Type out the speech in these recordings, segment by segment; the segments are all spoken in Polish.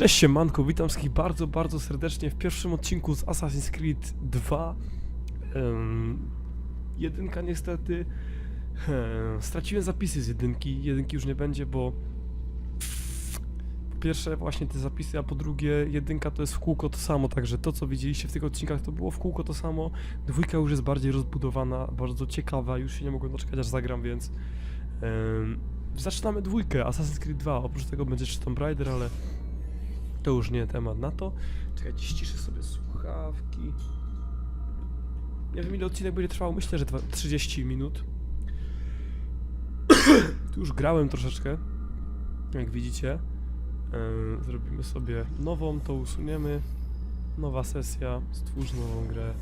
Cześć siemanko, witam wszystkich bardzo, bardzo serdecznie w pierwszym odcinku z Assassin's Creed 2. Ym, jedynka niestety. em, straciłem zapisy z jedynki. Jedynki już nie będzie, bo po pierwsze właśnie te zapisy, a po drugie jedynka to jest w kółko to samo, także to co widzieliście w tych odcinkach to było w kółko to samo. Dwójka już jest bardziej rozbudowana, bardzo ciekawa, już się nie mogłem doczekać aż zagram, więc em, zaczynamy dwójkę, Assassin's Creed 2. Oprócz tego będzie jeszcze Tomb Raider, ale to już nie temat na to. Czekajcie, ściszę sobie słuchawki. Nie wiem ile odcinek będzie trwał, myślę, że dwa- 30 minut. tu już grałem troszeczkę, jak widzicie. Zrobimy sobie nową, to usuniemy. Nowa sesja, stwórz nową grę.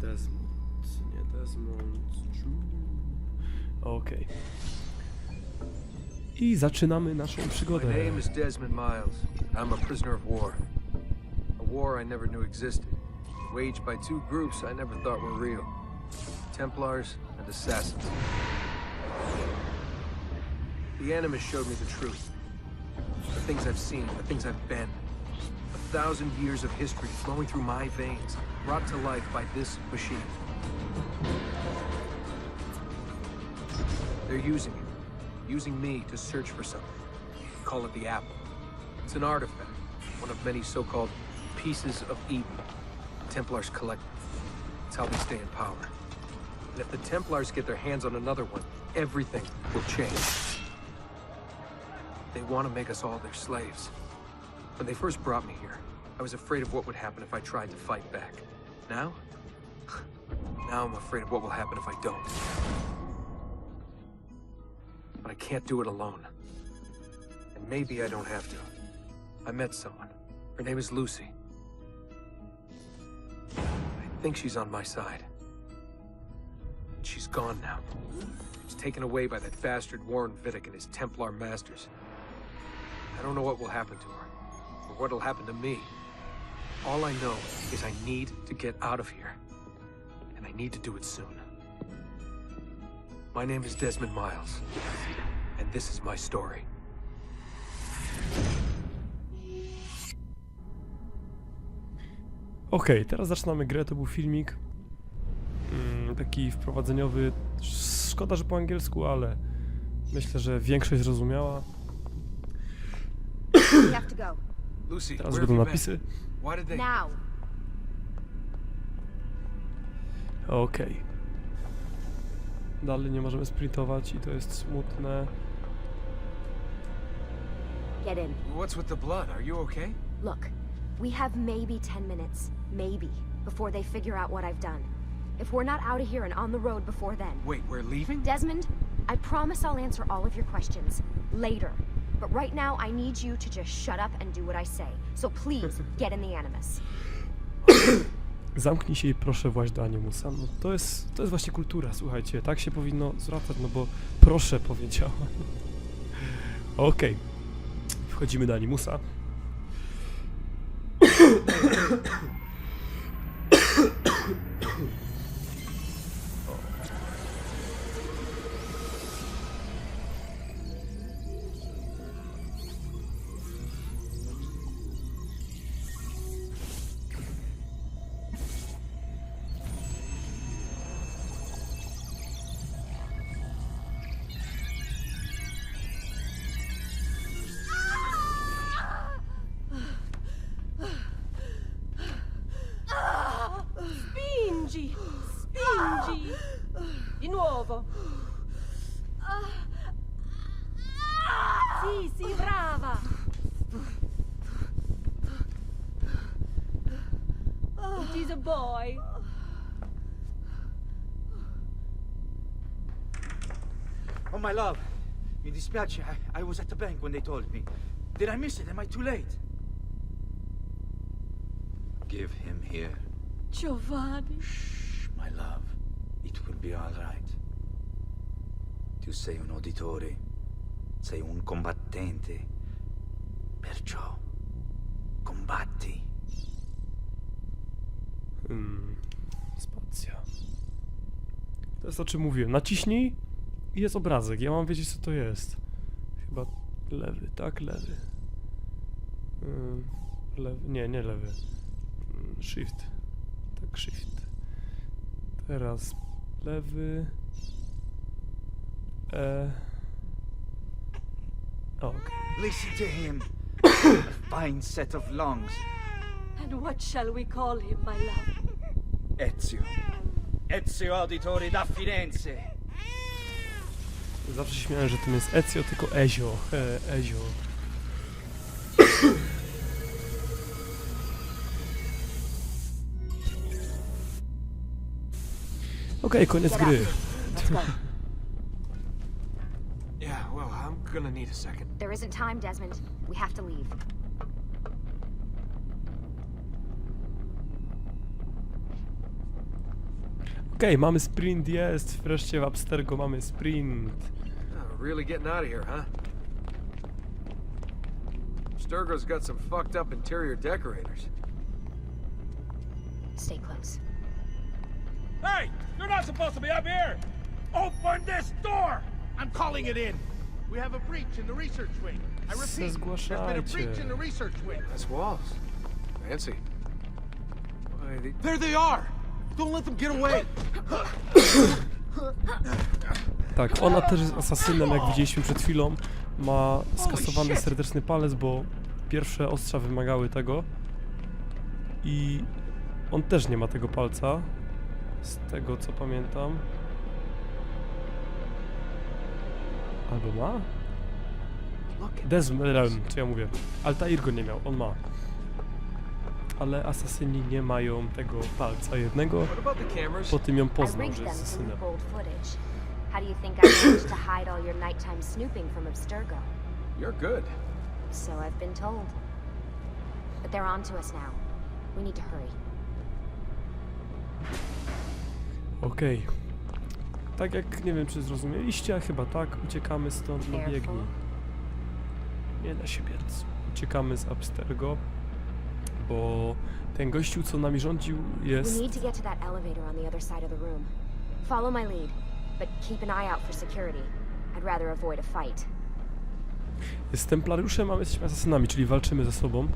Desmond, nie Desmond. Okej. I zaczynamy naszą My name is Desmond Miles. I'm a prisoner of war. A war I never knew existed, waged by two groups I never thought were real Templars and Assassins. The Animus showed me the truth. The things I've seen, the things I've been. A thousand years of history flowing through my veins, brought to life by this machine. They're using it, using me to search for something. Call it the Apple. It's an artifact, one of many so-called pieces of Eden. Templars collect them. It's how they stay in power. And if the Templars get their hands on another one, everything will change. They want to make us all their slaves. When they first brought me here, I was afraid of what would happen if I tried to fight back. Now? Now I'm afraid of what will happen if I don't. But I can't do it alone. And maybe I don't have to. I met someone. Her name is Lucy. I think she's on my side. She's gone now. She's taken away by that bastard Warren Vidic and his Templar masters. I don't know what will happen to her, or what'll happen to me. All I know is I need to get out of here. And I need to do it soon. My name is Desmond Miles, and this is my story. Okej, teraz zaczynamy grę, to był filmik mm, taki wprowadzeniowy. Szkoda, że po angielsku, ale myślę, że większość zrozumiała. Lucy, Teraz będą napisy. Okej. Dalej nie możemy sprintować i to jest smutne. Get in. What's with the blood? Are you okay? Look, we have maybe 10 minutes, maybe, before they figure out what I've done. If we're not out of here and on the road before then. Wait, we're leaving? Desmond, I promise I'll answer all of your questions later. But right now, I need you to just shut up and do what I say. So please, get in the Animus. Zamknij się i proszę właź do Animusa. No to jest, to jest właśnie kultura, słuchajcie. Tak się powinno zwracać, no bo proszę powiedziała. Okej. Wchodzimy do Animusa. Boy. Oh, my love. Mi dispiace, I, I was at the bank when they told me. Did I miss it? Am I too late? Give him here. Giovanni. Shh, my love. It will be all right. Tu sei un uditore. Sei un combattente. Perciò, combatti. To jest o czym mówiłem. Naciśnij i jest obrazek. Ja mam wiedzieć co to jest. Chyba lewy, tak? Lewy. Lewy, nie, nie lewy. Shift. Tak, shift. Teraz lewy. E. O, okej. Listen to him. A fine set of lungs. And what shall we call him, my love? Ezio. Ezio Auditori da Firenze. Zawsze się śmiałem, że tym jest Ezio, tylko Ezio. E, Ezio. Okej, koniec Get up. gry. Yeah, well, I'm gonna need a second. There isn't time, Desmond. We have to leave. Okej, mamy sprint, jest. Wreszcie w Abstergo mamy sprint. Oh, really getting out of here, huh? Sturgo's got some fucked up interior decorators. Stay close. Hey! You're not supposed to be up here! Open this door! I'm calling it in. We have a breach in the research wing. I repeat, there's been a breach in the research wing. Nice walls. Fancy. Why, they... There they are! Don't let them get away! Tak, ona też jest asasynem, jak widzieliśmy przed chwilą. Ma skasowany serdeczny palec, bo pierwsze ostrza wymagały tego. I on też nie ma tego palca. Z tego co pamiętam. Albo ma? Desmond, co ja mówię. Altair go nie miał, on ma. Ale asasyni nie mają tego palca jednego. Po tym ją poznał, że jest asasynem. How do you think I managed to hide all your nighttime snooping from Abstergo? You're good. So I've been told. But they're on to us now. We need to hurry. Okej. Tak jak, nie wiem czy zrozumieliście, a chyba tak, uciekamy stąd, no biegnij. Nie da się biec. Uciekamy z Abstergo, bo ten gościu, co nami rządził, We jest... need to get to that elevator on the other side of the room. Follow my lead, but keep an eye out for security. I'd rather avoid a fight. jest templariuszem, a my jesteśmy asasynami, czyli walczymy ze sobą.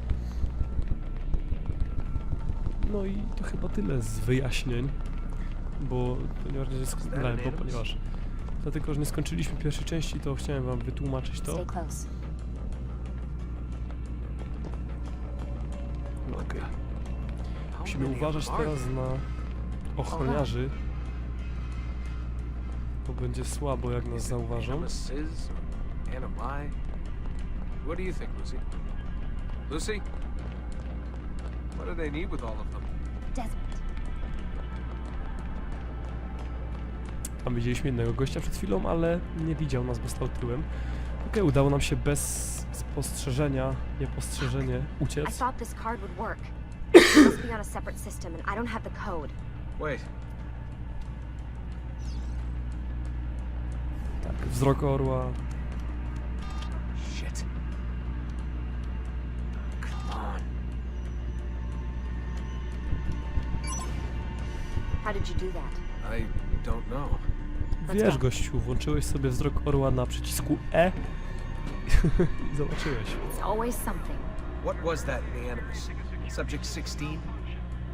No i to chyba tyle z wyjaśnień, bo ponieważ nie sk- bo ponieważ dlatego, że nie skończyliśmy pierwszej części, to chciałem wam wytłumaczyć to. Stay close. Musimy uważać teraz na ochroniarzy, bo będzie słabo jak nas zauważą. What do you think, Lucy? Lucy? What do they need with all of them? Desmond. Tam widzieliśmy jednego gościa przed chwilą, ale nie widział nas, bo stał tyłem. Okej, udało nam się bez spostrzeżenia, niepostrzeżenie I uciec. thought this card would work. It must be on a separate system, and I don't have the code. Wait, Tak, wzrok orła. shit. Come on. How did you do that? I don't know. Wiesz, gościu, włączyłeś sobie wzrok orła na przycisku E i zobaczyłeś. It's always something. What was that in the Animus? Subject 16?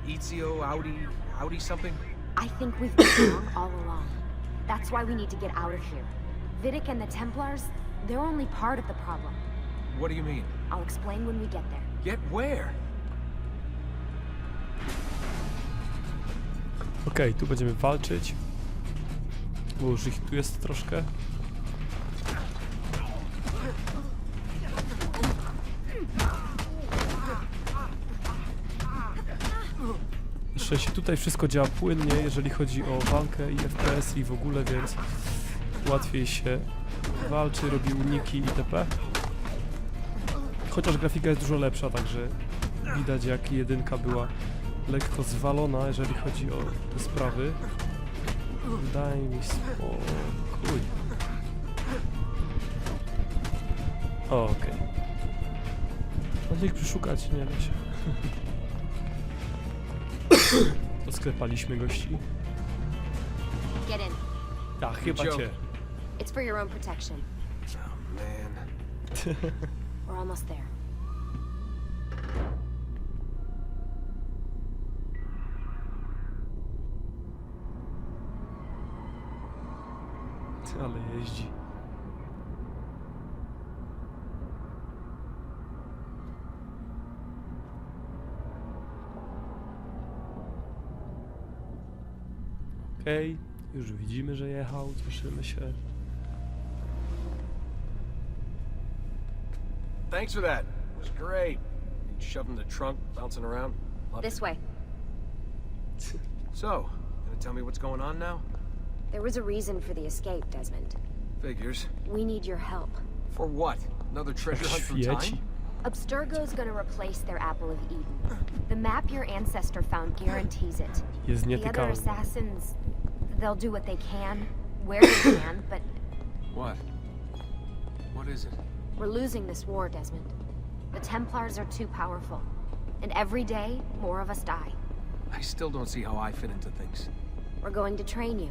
Ezio, Audi, Audi something? I think we've been wrong all along. That's why we need to get out of here. Vidic and the Templars, they're only part of the problem. What do you mean? I'll explain when we get there. Get where? Okej, tu będziemy walczyć. Bo już ich tu jest troszkę. Na szczęście tutaj wszystko działa płynnie, jeżeli chodzi o walkę i FPS i w ogóle, więc łatwiej się walczy, robi uniki itp. Chociaż grafika jest dużo lepsza, także widać jak jedynka była lekko zwalona, jeżeli chodzi o te sprawy. Daj mi spokój. Okej. Okay. ich przeszukać, nie da się. To sklepaliśmy gości. Get in. A, chyba Joe. cię. It's for your own protection. Oh, man. We're almost there. Już widzimy, że jechał, cieszymy się. Thanks for that. It was great. Shoving the trunk, bouncing around. Loved This it. way. So, gonna tell me what's going on now? There was a reason for the escape, Desmond. Figures. We need your help. For what? Another treasure hunt through Świeci. time? Abstergo's gonna replace their Apple of Eden. The map your ancestor found guarantees it. The other assassins, they'll do what they can, where they can, but What? What is it? we're losing this war, Desmond. The Templars are too powerful. And every day, more of us die. I still don't see how I fit into things. We're going to train you.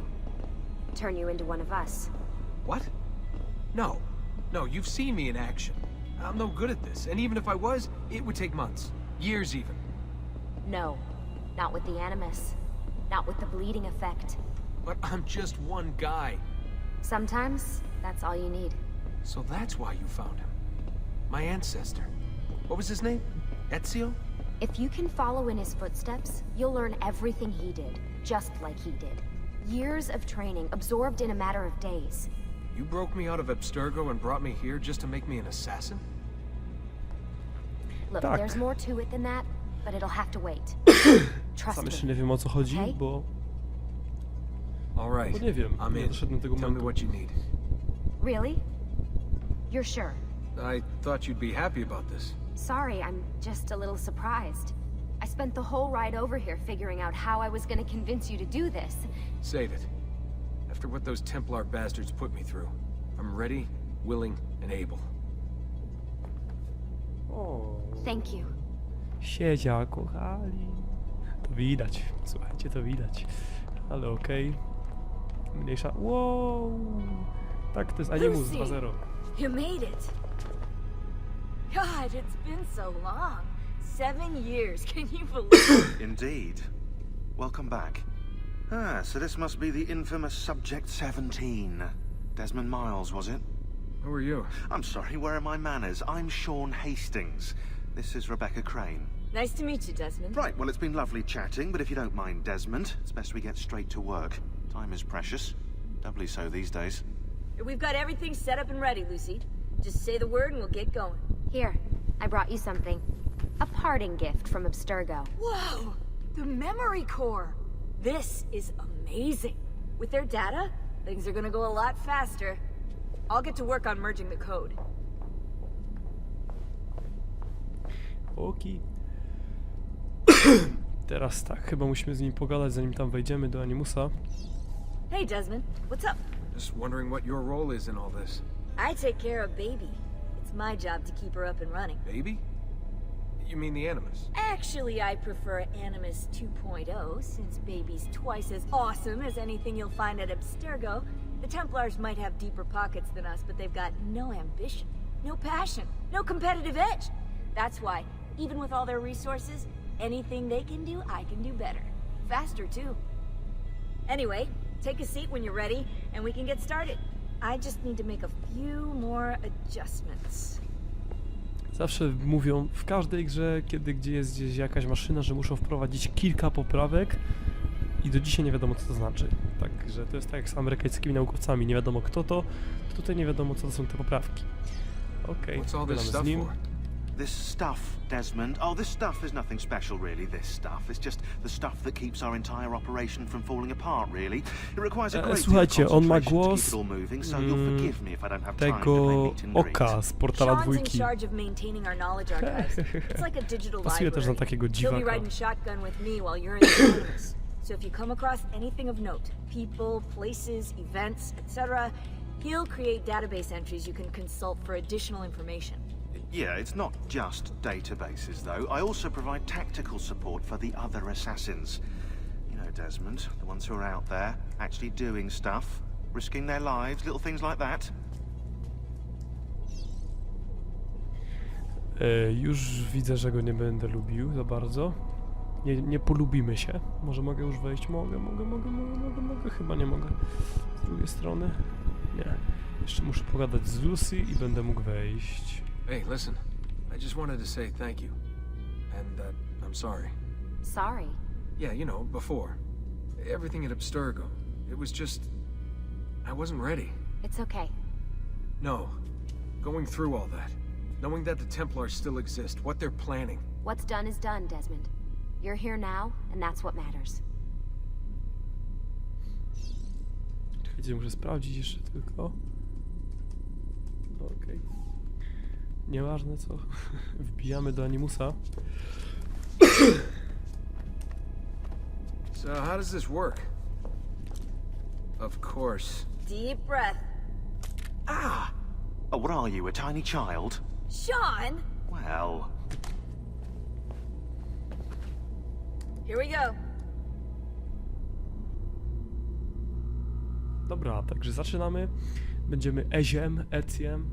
Turn you into one of us. What? No. No, you've seen me in action. I'm no good at this, and even if I was, it would take months. Years even. No. Not with the Animus. Not with the bleeding effect. But I'm just one guy. Sometimes, that's all you need. So that's why you found him. My ancestor. What was his name? Ezio? If you can follow in his footsteps, you'll learn everything he did, just like he did. Years of training, absorbed in a matter of days. You broke me out of Abstergo and brought me here just to make me an assassin? Look, Tak. there's more to it than that, but it'll have to wait. Trust Sam jeszcze me. nie wiem o co chodzi, Okej. bo, All right. bo nie wiem. I'm Nie in. doszedłem do tego Tell me momentu. what you need. Really? You're sure? I thought you'd be happy about this. Sorry, I'm just a little surprised. I spent the whole ride over here figuring out how I was gonna convince you to do this. Save it. After what those Templar bastards put me through, I'm ready, willing, and able. O, Thank you. siedzia, kochali. To widać, słuchajcie, to widać. Ale okej. Mniejsza. Wow! Tak, to jest Animus Lucy. 2.0. You made it. God, it's been so long. Seven years. Can you believe it? Indeed. Welcome back. Ah, so this must be the infamous Subject 17. Desmond Miles, was it? Who are you? I'm sorry, where are my manners? I'm Sean Hastings. This is Rebecca Crane. nice to meet you, Desmond. Right, well, it's been lovely chatting, but if you don't mind, Desmond, it's best we get straight to work. Time is precious. Doubly so these days. We've got everything set up and ready, Lucy. Just say the word and we'll get going. Here, I brought you something. A parting gift from Abstergo. Whoa! The memory core! This is amazing. With their data, things are gonna go a lot faster. I'll get to work on merging the code. Oki. Teraz tak, chyba musimy z nim pogadać, zanim tam wejdziemy do Animusa. Hey, Desmond, what's up? Just wondering what your role is in all this. I take care of Baby. It's my job to keep her up and running. Baby? You mean the Animus? Actually, I prefer Animus 2.0, since Baby's twice as awesome as anything you'll find at Abstergo. The Templars might have deeper pockets than us, but they've got no ambition, no passion, no competitive edge. That's why, even with all their resources, anything they can do, I can do better. Faster, too. Anyway, take a seat when you're ready, and we can get started. I just need to make a few more adjustments. Zawsze mówią w każdej grze, kiedy gdzie jest gdzieś jakaś maszyna, że muszą wprowadzić kilka poprawek i do dzisiaj nie wiadomo co to znaczy. Także to jest tak jak z amerykańskimi naukowcami, nie wiadomo kto to, tutaj nie wiadomo co to są te poprawki. Okej, this z nim. for? This stuff, Desmond. Oh, this stuff is nothing special, really. This stuff. It's just the stuff that keeps our entire operation from falling apart, really. It requires a E, great deal of słuchajcie, on ma concentration to głos, keep it all moving, so you'll mm, forgive me if I don't have time to play Tego meet and oka z portala Sean's in dwójki. charge of maintaining our knowledge archives. It's like a digital Pasuje też na library. takiego He'll be dziwaka. riding shotgun with me while you're in the Anonymous. So if you come across anything of note, people, places, events, etc., he'll create database entries you can consult for additional information. Yeah, it's not just databases, though. I also provide tactical support for the other assassins. You know, Desmond, the ones who are out there, actually doing stuff, risking their lives, little things like that. E, już widzę, że go nie będę lubił za bardzo. Nie, nie polubimy się. Może mogę już wejść? Mogę, mogę, mogę, mogę, mogę, mogę. Chyba nie mogę. Z drugiej strony. Nie. Jeszcze muszę pogadać z Lucy i będę mógł wejść. Hey, listen. I just wanted to say thank you. And that I'm sorry. Sorry. Yeah, you know, before. Everything at Abstergo. It was just. I wasn't ready. It's okay. No. Going through all that. Knowing that the Templars still exist, what they're planning. What's done is done, Desmond. You're here now, and that's what matters. Czekajcie, muszę sprawdzić jeszcze tylko. Okej. Nieważne co. Wbijamy do Animusa. So, how does this work? Of course. Deep breath. Ah! Oh, what are you, a tiny child? Sean! Well, Here we go. Dobra, także zaczynamy. Będziemy Eziem, Eciem,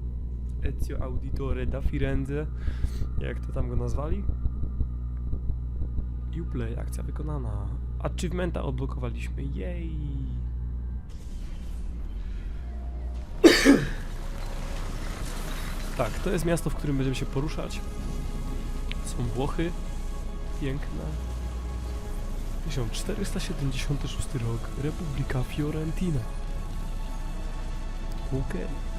Ezio Auditore da Firenze, jak to tam go nazwali. Uplay, akcja wykonana. Achievementa odblokowaliśmy, jej! tak, to jest miasto, w którym będziemy się poruszać. Są Włochy, piękne. 1476 rok, Republika Fiorentina. Okej.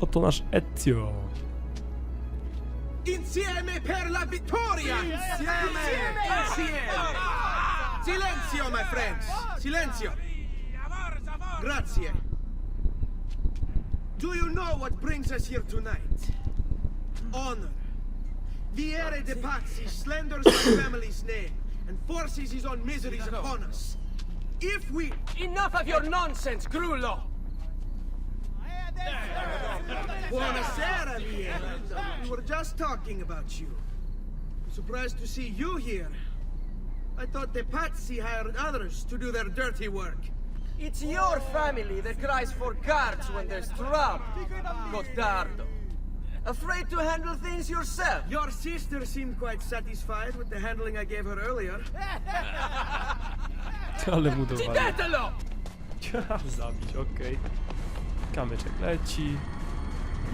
Oto nasz Ezio. Insieme per la vittoria! Insieme! Insieme! Silenzio, my friends! Silenzio! Grazie. Do you know what brings us here tonight? Honor. Viere de Pazzi slanders our family's name and forces his own miseries upon us. If we... Enough of your nonsense, Grullo! Buonasera, Viera. We were just talking about you. Surprised to see you here. I thought the Pazzi hired others to do their dirty work. It's your family that cries for guards when there's trouble, Gottardo. Afraid to handle things yourself? Your sister seemed quite satisfied with the handling I gave her earlier. Ale mu dowali. Detelo! Zabić, okej. Kamyczek leci.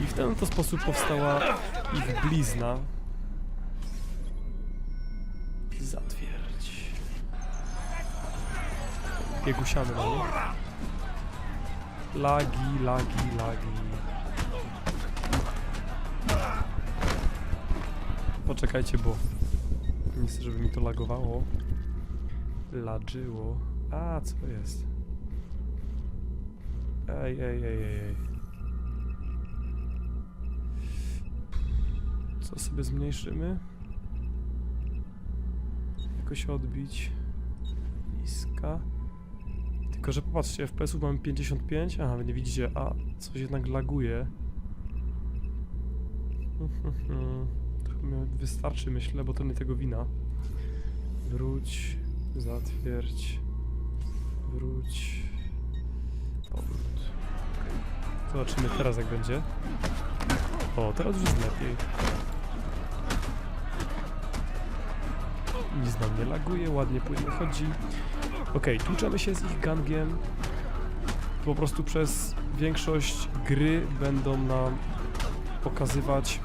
I w ten oto sposób powstała ich blizna. Zatwierdź. Biegusiamy na. Lagi, lagi, lagi. Poczekajcie, bo nie chcę, żeby mi to lagowało. Ladżyło. A, co jest? Ej, ej, ej, ej, ej. Co sobie zmniejszymy? Jakoś odbić. Niska. Tylko, że popatrzcie, FPS-ów mamy 55. Aha, nie widzicie, a coś jednak laguje. To wystarczy, myślę, bo to nie tego wina. Wróć, zatwierdź, wróć, powrót. Zobaczymy teraz jak będzie. O, teraz już jest lepiej. Nic nam nie laguje, ładnie płynnie chodzi. Okej, tłuczemy się z ich gangiem. Po prostu przez większość gry będą nam pokazywać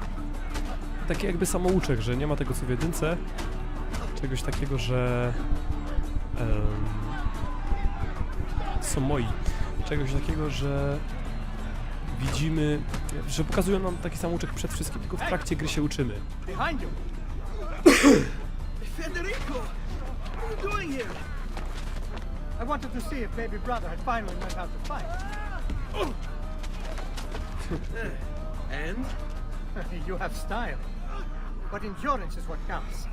taki jakby samouczek, że nie ma tego co w jedynce. Czegoś takiego, że em, są moi. Czegoś takiego, że widzimy, że pokazują nam taki samouczek przed wszystkim, tylko w trakcie gry się uczymy. Federico! What are you doing here? I wanted to see if baby brother had finally learned how to fight. And? you have style. But endurance is what counts.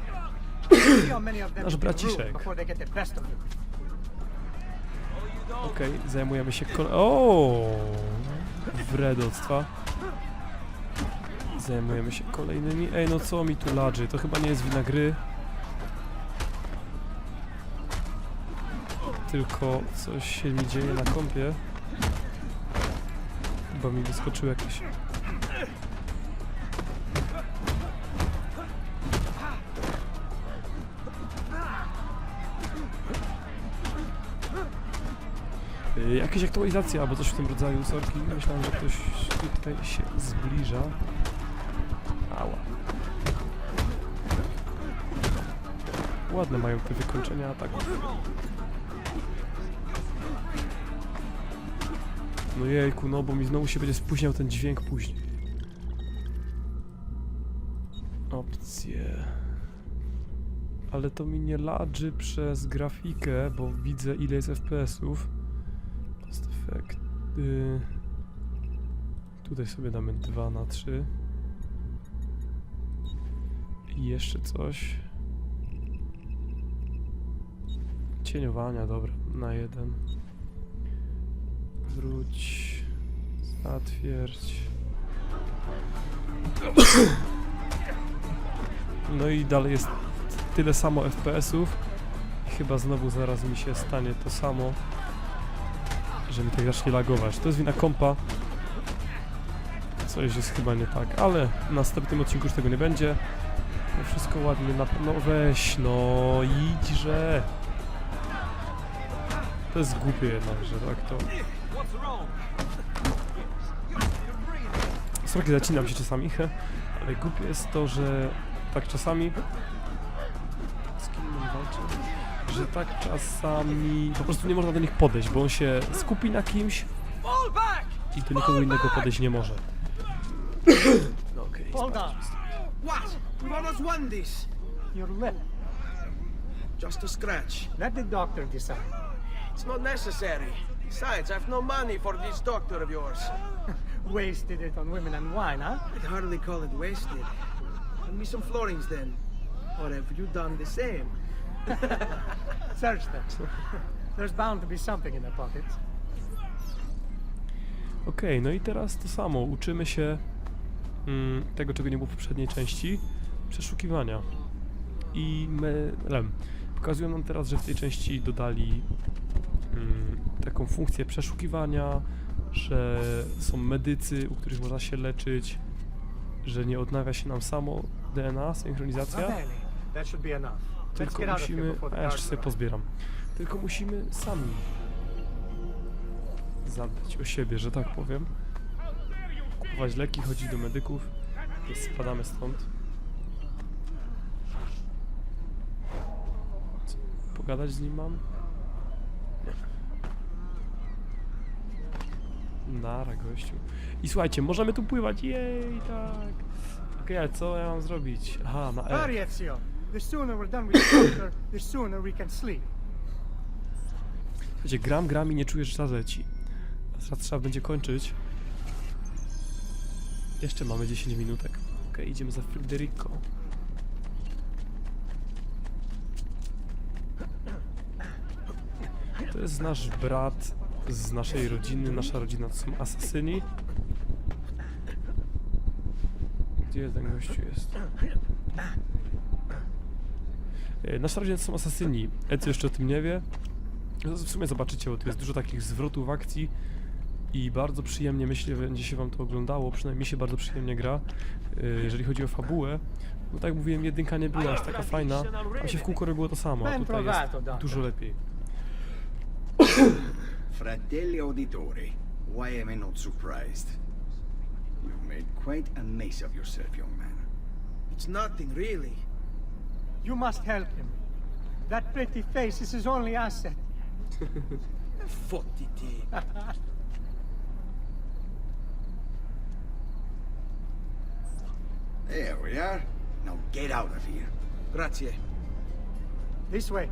see how many of them Nasz braciszek. before they get the best of you. Okej, zajmujemy się kol... O, Wredoctwa. Zajmujemy się kolejnymi. Ej, no co mi tu ladży? To chyba nie jest wina gry. Tylko coś się mi dzieje na kompie. Chyba mi wyskoczył jakiś... Y, Jakieś aktualizacje albo coś w tym rodzaju, sorki. Myślałem, że ktoś tutaj się zbliża. Ała. Ładne mają te wykończenia ataków. No jejku, no bo mi znowu się będzie spóźniał ten dźwięk później. Opcje. Ale to mi nie ladży przez grafikę, bo widzę ile jest FPS-ów. Post effect. y, Tutaj sobie damy 2 na 3. I jeszcze coś. Cieniowania, dobra, na jeden. Wróć. Zatwierdź. No i dalej jest tyle samo FPS-ów. Chyba znowu zaraz mi się stanie to samo że mi tak zacznie lagować. To jest wina kompa. Coś jest chyba nie tak, ale w następnym odcinku już tego nie będzie. To wszystko ładnie na... No weź, no idźże. To jest głupie jednak, że tak to... Sorki, zacinam się czasami, ale głupie jest to, że tak czasami... Z kim on walczy? że tak czasami po prostu nie można do nich podejść, bo on się skupi na kimś i do nikogo innego podejść nie może. No okej, Hold on. What? We almost won this. Your lip. Just a scratch. Let the doctor decide. It's not necessary. Besides, I've no money for this doctor of yours. Wasted it on women and wine, huh? I'd hardly call it wasted. Send me some florins then. Or have you done the same? Search them. There's bound to be something in their pockets. Okej, no i teraz to samo. Uczymy się mm, tego, czego nie było w poprzedniej części. Przeszukiwania. I my... Lem. Pokazują nam teraz, że w tej części dodali taką funkcję przeszukiwania, że są medycy, u których można się leczyć, że nie odnawia się nam samo DNA, synchronizacja. Tylko musimy... A ja jeszcze sobie pozbieram. Tylko musimy sami zadbać o siebie, że tak powiem. Kupować leki, chodzić do medyków. Spadamy stąd. Co, pogadać z nim mam? Nara, gościu. I słuchajcie, możemy tu pływać, jej, tak. Okej, ale co ja mam zrobić? Aha, na E. Hurry, Ezio. The sooner we're done with the the sooner we can sleep. Słuchajcie, gram, gram i nie czuję, że czas leci. Teraz trzeba będzie kończyć. Jeszcze mamy 10 minutek. Okej, idziemy za Federico. To jest nasz brat z naszej rodziny. Nasza rodzina to są asasyni. Gdzie ten gościu jest? E, Nasza rodzina to są asasyni. Ezio jeszcze o tym nie wie. W sumie zobaczycie, bo tu jest dużo takich zwrotów akcji i bardzo przyjemnie myślę, będzie się wam to oglądało, przynajmniej mi się bardzo przyjemnie gra. Yy, Jeżeli chodzi o fabułę, no tak jak mówiłem, jedynka nie była aż taka fajna, a się w kółko robiło to samo, a tutaj jest dużo lepiej. Fratelli Auditori, why am I not surprised? You've made quite a mess of yourself, young man. It's nothing, really. You must help him. That pretty face is his only asset. Fottiti. There we are. Now get out of here. Grazie. This way.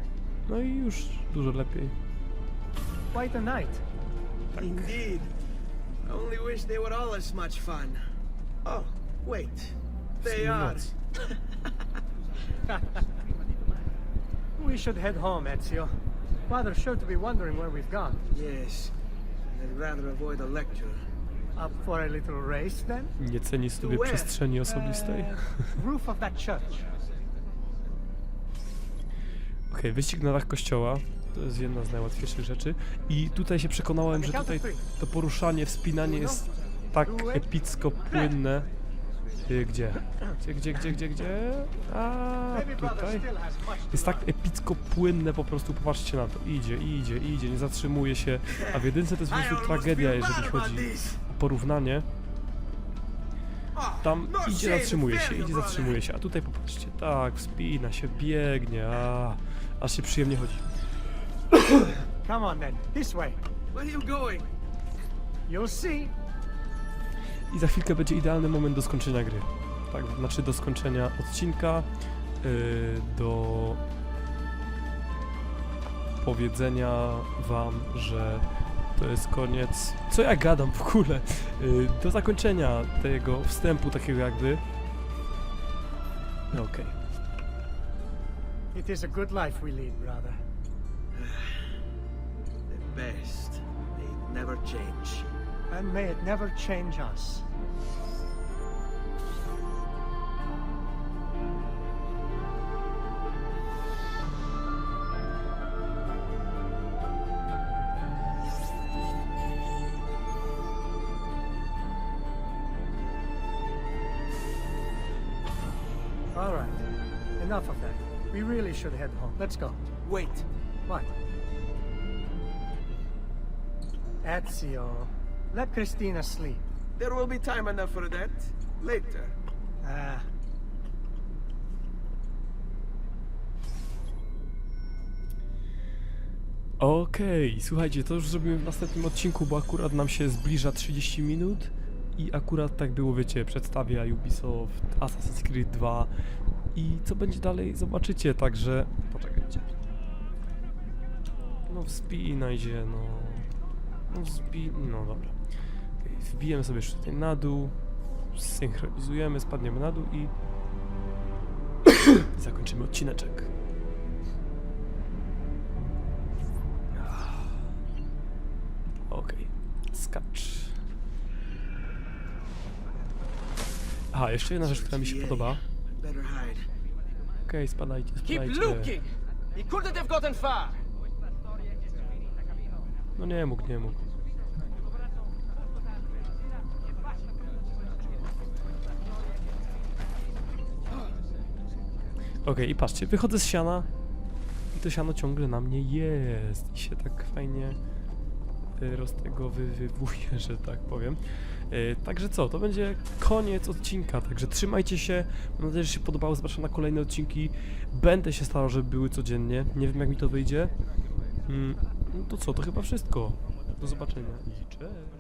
No i już dużo lepiej. Quite a night. Indeed. I only wish they were all as much fun. Oh, wait. They Są are. We should head home, Ezio. Father's sure to be wondering where we've gone. Yes. I'd rather avoid a lecture. Up for a little race then? Nie ceni sobie where? przestrzeni osobistej. Uh, roof of that church. Okej, wyścig na dach kościoła. To jest jedna z najłatwiejszych rzeczy. I tutaj się przekonałem, że tutaj to poruszanie, wspinanie jest tak epicko płynne. Gdzie? Gdzie, gdzie, gdzie, gdzie, gdzie? A tutaj. Jest tak epicko płynne, po prostu popatrzcie na to. Idzie, idzie, idzie, nie zatrzymuje się. A w jedynce to jest po prostu tragedia, jeżeli chodzi o porównanie. Tam idzie, zatrzymuje się, idzie, zatrzymuje się. A tutaj popatrzcie, tak, wspina się, biegnie, a aż się przyjemnie chodzi. Come on then, this way. Where are you going? You'll see. I za chwilkę będzie idealny moment do skończenia gry. Tak, znaczy do skończenia odcinka, yy, do powiedzenia wam, że to jest koniec. Co ja gadam w ogóle? Yy, do zakończenia tego wstępu takiego jakby. No Okej. It is a good life we lead, brother. The best. They never change. And may it never change us. All right. Enough of that. We really should head home. Let's go. Wait. What? Ezio, let Christina sleep. There will be time enough for that. Later. Ah, Okej, słuchajcie, to już zrobimy w następnym odcinku, bo akurat nam się zbliża 30 minut i akurat tak było, wiecie, przedstawia Ubisoft, Assassin's Creed 2 i co będzie dalej zobaczycie, także. No wspinaj się, no. No wspi... no dobra. Okej, wbijemy sobie jeszcze tutaj na dół, synchronizujemy, spadniemy na dół i zakończymy odcineczek. Okej, skacz. Aha, jeszcze jedna rzecz, która mi się podoba. Better hide. Okej, spadajcie, Keep spadajcie. looking! He couldn't have gotten far! No nie mógł, nie mógł. Okej, i patrzcie, wychodzę z siana i to siano ciągle na mnie jest i się tak fajnie y, roztegowywuje, że tak powiem. Y, Także co, to będzie koniec odcinka, także trzymajcie się, mam nadzieję, że się podobało, zapraszam na kolejne odcinki. Będę się starał, żeby były codziennie, nie wiem jak mi to wyjdzie. Mm, no to co, to chyba wszystko. Do zobaczenia i cześć.